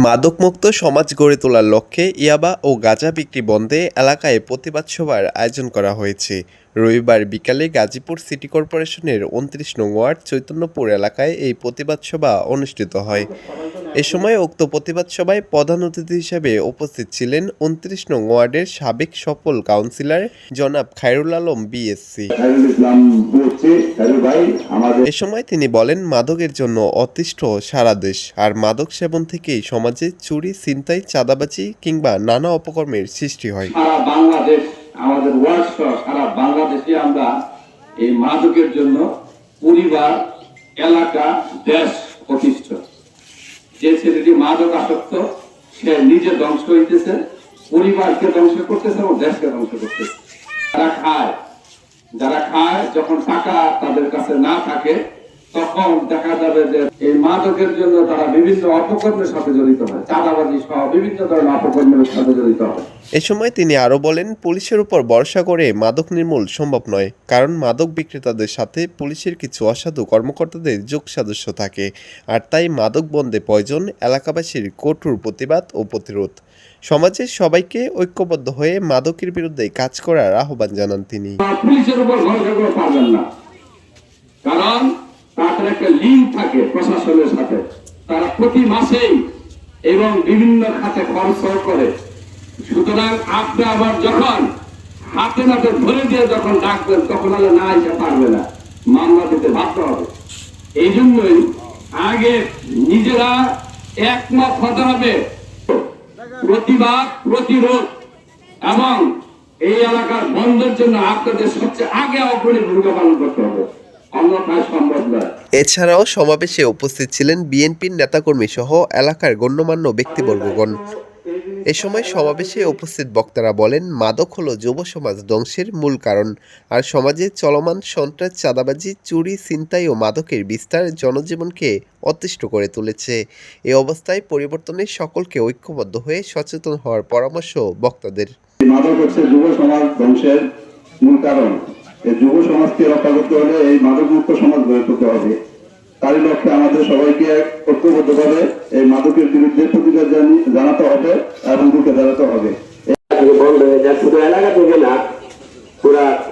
মাদকমুক্ত সমাজ গড়ে তোলার লক্ষ্যে ইয়াবা ও গাঁজা বিক্রি বন্ধে এলাকায় প্রতিবাদ সভার আয়োজন করা হয়েছে। রবিবার বিকালে গাজীপুর সিটি কর্পোরেশনের উনত্রিশ নং ওয়ার্ড চৈতন্যপুর এলাকায় এই প্রতিবাদ সভা অনুষ্ঠিত হয়। এ সময় উক্ত প্রতিবাদ সভায় প্রধান অতিথি হিসেবে উপস্থিত ছিলেন উনত্রিশ নং ওয়ার্ডের সাবেক সফল কাউন্সিলর জনাব খায়রুল আলম বিএসসি। এ সময় তিনি বলেন মাদকের জন্য অতিষ্ঠ সারা দেশ আর মাদক সেবন থেকেই সমাজে চুরি ছিনতাই চাঁদাবাজি কিংবা নানা অপকর্মের সৃষ্টি হয়। বাংলাদেশ আমাদের ওয়ার্ড সারা বাংলাদেশে আমরা এই মাদকের জন্য পরিবার এলাকা দেশ প্রতিষ্ঠ যে ছেলেটি মাদক আসক্ত সে নিজে ধ্বংস হইতেছে, পরিবারকে ধ্বংস করতেছে এবং দেশকে ধ্বংস করতেছে। যারা খায় যারা খায়, যখন টাকা তাদের কাছে না থাকে তখন দেখা যাবে যে এই মাদকের জন্য তারা বিভিন্ন অপকর্মের সাথে জড়িত হয়। চাঁদাবাজি সহ বিভিন্ন ধরনের অপকর্মের সাথে জড়িত হয়। এ সময় তিনি আরও বলেন পুলিশের উপর ভরসা করে মাদক নির্মূল সম্ভব নয় কারণ মাদক বিক্রেতাদের সাথে পুলিশের কিছু অসাধু কর্মকর্তাদের যোগ সাদস্য থাকে আর তাই মাদক বন্ধে প্রয়োজন এলাকাবাসীর কঠোর প্রতিবাদ ও প্রতিরোধ। সমাজের সবাইকে ঐক্যবদ্ধ হয়ে মাদকের বিরুদ্ধে কাজ করার আহ্বান জানান তিনি। পুলিশের উপর ভরসা করে পারবেন না। কারণ তাদের একটা লিঙ্ক থাকে প্রশাসনের সাথে। তারা প্রতি মাসেই এবং বিভিন্ন খাতে খরচ করে। সুতরাং আপনি আবার যখন হাতে নাতে ধরে দিয়ে যখন ডাকবেন, তখন হলে না এসে পারবে না। মামলা দিতে বাধ্য হবে। এই জন্যই আগে নিজেরা একমত হতে হবে। প্রতিবাদ, প্রতিরোধ এবং এই এলাকার বন্ধের জন্য আপনাদের সবচেয়ে আগে অগ্রণী ভূমিকা পালন করতে হবে। এছাড়াও সমাবেশে উপস্থিত ছিলেন বিএনপির নেতাকর্মী সহ এলাকার গণ্যমান্য ব্যক্তিবর্গগণ। এ সময় সমাবেশে উপস্থিত বক্তারা বলেন মাদক হলো যুব সমাজ ধ্বংসের মূল কারণ আর সমাজে চলমান সন্ত্রাস চাঁদাবাজি চুরি ছিনতাই ও মাদকের বিস্তার জনজীবনকে অতিষ্ঠ করে তুলেছে। এ অবস্থায় পরিবর্তনে সকলকে ঐক্যবদ্ধ হয়ে সচেতন হওয়ার পরামর্শ বক্তাদের। মাদক হচ্ছে যুব সমাজ ধ্বংসের মূল কারণ। এই যুব সমাজকে রক্ষা করতে হলে এই মাদক মুক্ত সমাজ গড়ে তুলতে হবে। তারই লক্ষ্যে আমাদের সবাইকে ঐক্যবদ্ধভাবে এই মাদকের বিরুদ্ধে জানি- জানাতে হবে এবং রুখে দাঁড়াতে হবে। থেকে বন্ধ হয়ে যায় শুধু এলাকা থেকে না পুরা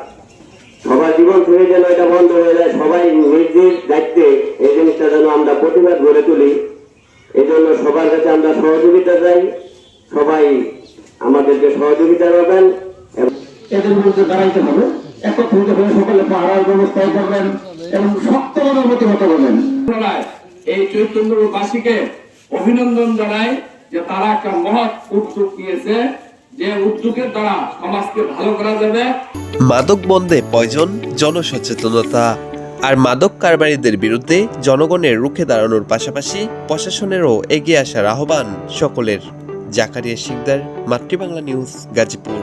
সবার জীবন থেকে যেন এটা বন্ধ হয়ে যায় সবাই দায়িত্বে এই জিনিসটা যেন আমরা প্রতিবাদ গড়ে তুলি। এই জন্য সবার কাছে আমরা সহযোগিতা চাই সবাই আমাদেরকে সহযোগিতা করবেন। এবং এদের বিরুদ্ধে দাঁড়াইতে হবে। একত্রিত হয়ে সকলে পাহারার ব্যবস্থা করবেন এবং শক্তভাবে প্রতিহত করবেন পুনরায় এই চৈতন্যবাসীকে অভিনন্দন জানাই যে তারা একটা মহৎ উদ্যোগ নিয়েছে যে উদ্যোগের দ্বারা সমাজকে ভালো করা যাবে। মাদক বন্ধে প্রয়োজন জনসচেতনতা আর মাদক কারবারিদের বিরুদ্ধে জনগণের রুখে দাঁড়ানোর পাশাপাশি প্রশাসনেরও এগিয়ে আসার আহ্বান সকলের। জাকারিয়া শিকদার মাতৃবাংলা নিউজ গাজীপুর।